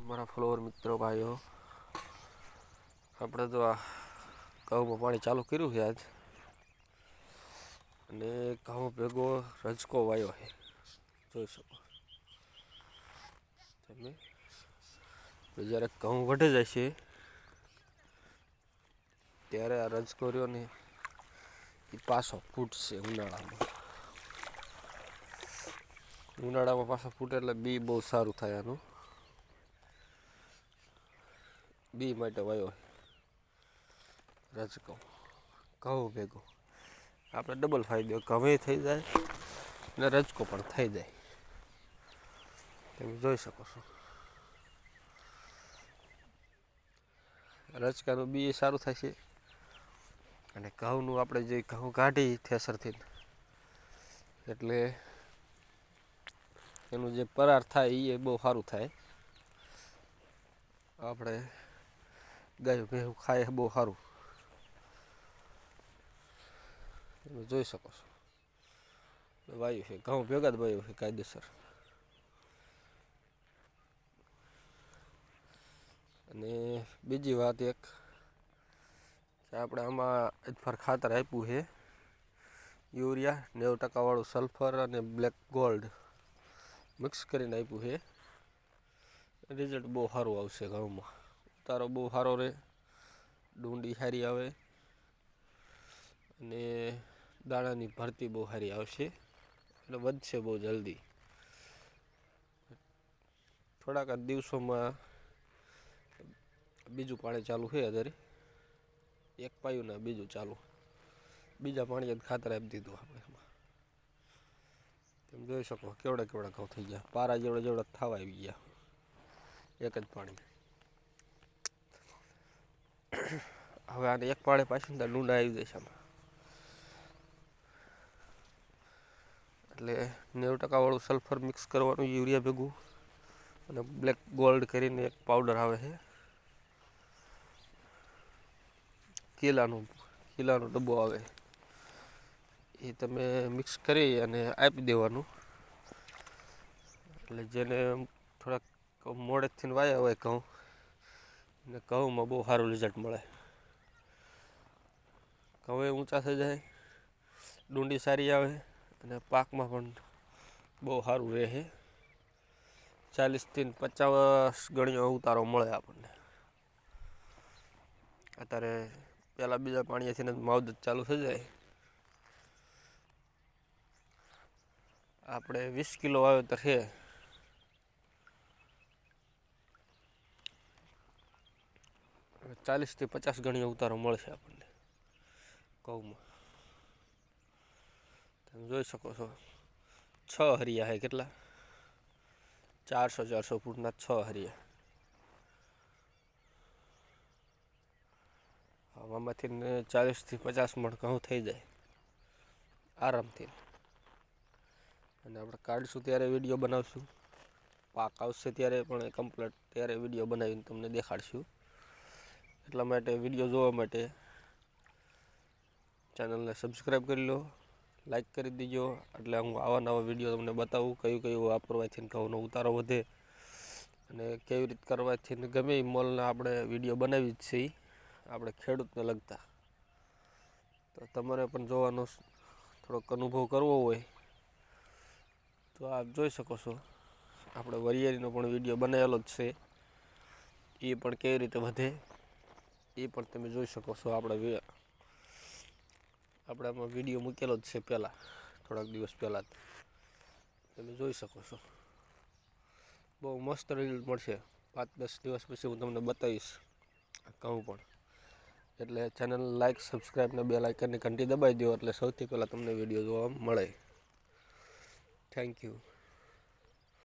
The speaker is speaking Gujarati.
મારા ફ્લોર મિત્રો, ભાઈઓ, આપણે તો આ ઘઉંમાં પાણી ચાલુ કર્યું છે આજ. અને ઘઉં ભેગો રજકો વાયો છે. જોઈ શકો. તમે? જ્યારે ઘઉં વઢે જાય છે, ત્યારે આ રજકો રહ્યો ને એ પાછો ફૂટશે ઉનાળામાં. ઉનાળામાં પાછો ફૂટે એટલે બી બહુ સારું થાય આનું. બી માટે વાયો રજકો ઘઉં ભેગો. આપણે ડબલ ફાયદો, ઘઉં થઈ જાય ને રજકો પણ થઈ જાય. તમે જોઈ શકો છો. રજકાનું બી સારું થાય છે. અને ઘઉંનું આપણે જે ઘઉં કાઢી થેસરથી એટલે એનું જે પરાર થાય એ બહુ સારું થાય. આપણે ગાયું ભેહું ખાય બહુ સારું. તમે જોઈ શકો છો. વાયુ છે, ઘઉં ભેગા જ વાયુ છે કાયદેસર. અને બીજી વાત એક, કે આપણે આમાં અજફર ખાતર આપ્યું છે, યુરિયા નેવું ટકાવાળું સલ્ફર અને બ્લેક ગોલ્ડ મિક્સ કરીને આપ્યું છે. રિઝલ્ટ બહુ સારું આવશે ઘઉંમાં. ઉતારો બહુ સારો રહે ડુંડી સારી આવે. અને દાણાની ભરતી બહુ સારી આવશે. એટલે વધશે બહુ જલ્દી. થોડાક જ દિવસોમાં બીજું પાણી ચાલુ છે અત્યારે. એક પાયું ને બીજું ચાલુ. બીજા પાણીએ ખાતર આપી દીધું આપણે એમાં. તમે જોઈ શકો કેવડા કેવડા ઘઉં થઈ ગયા. પારા જેવડા જેવડા થવા આવી ગયા. એક જ પાણી હવે આને એક પાળે પાછું ત્યાં લૂંડા આવી જશે આમાં. એટલે નેવું ટકાવાળું સલ્ફર મિક્સ કરવાનું, યુરિયા ભેગું અને બ્લેક ગોલ્ડ કરીને એક પાવડર આવે છે. કેલાનું, કેલાનો ડબ્બો આવે. એ તમે મિક્સ કરી અને આપી દેવાનું. એટલે જેને થોડાક મોડેથી વાયા હોય ઘઉં. ને ઘઉંમાં બહુ સારું રિઝલ્ટ મળે. ઘઉં ઊંચા થઈ જાય, ડુંડી સારી આવે અને પાકમાં પણ બહુ સારું રહે ચાલીસથી પચાસ ગણીઓ ઉતારો મળે આપણને. અત્યારે પહેલાં બીજા પાણીએથી માવજત ચાલુ થઈ જાય. આપણે વીસ કિલો વાવેતર છે. ચાલીસથી પચાસ ગણી ઉતારો મળશે આપણને. ઘઉંમાં તમે જોઈ શકો છો. છ હરિયા છે કેટલા? ચારસો ચારસો ફૂટના છ હરિયા. આમાંથી ચાલીસથી પચાસ મણ ઘઉં થઈ જાય. આરામથી. અને આપણે કાઢીશું ત્યારે વીડિયો બનાવશું. પાક આવશે ત્યારે પણ કમ્પ્લીટ ત્યારે વીડિયો બનાવીને તમને દેખાડશું. એટલા માટે વીડિયો જોવા માટે ચેનલને સબસ્ક્રાઈબ કરી લો લાઈક કરી દીજો. એટલે હું આવા નવા વીડિયો તમને બતાવું કયું કયું વાપરવાથી ઘઉંનો ઉતારો વધે અને કેવી રીતે કરવાથી ગમે એ મોલના આપણે વીડિયો બનાવી જ છીએ. આપણે ખેડૂતને લગતા. તો તમારે પણ જોવાનો થોડોક અનુભવ કરવો હોય તો આપ જોઈ શકો છો. આપણે વરિયાળીનો પણ વીડિયો બનાવેલો જ છે. એ પણ કેવી રીતે વધે એ પણ તમે જોઈ શકો છો આપણે આપણે આમાં વીડિયો મૂકેલો જ છે પહેલાં, થોડાક દિવસ પહેલાં તમે જોઈ શકો છો. બહુ મસ્ત રીલ મળશે. પાંચ, દસ દિવસ પછી હું તમને બતાવીશ કહું પણ. એટલે ચેનલ લાઇક સબસ્ક્રાઈબ ને બે લાઇકનની ઘંટી દબાવી દો એટલે સૌથી પહેલાં તમને વીડિયો જોવા મળે. Thank you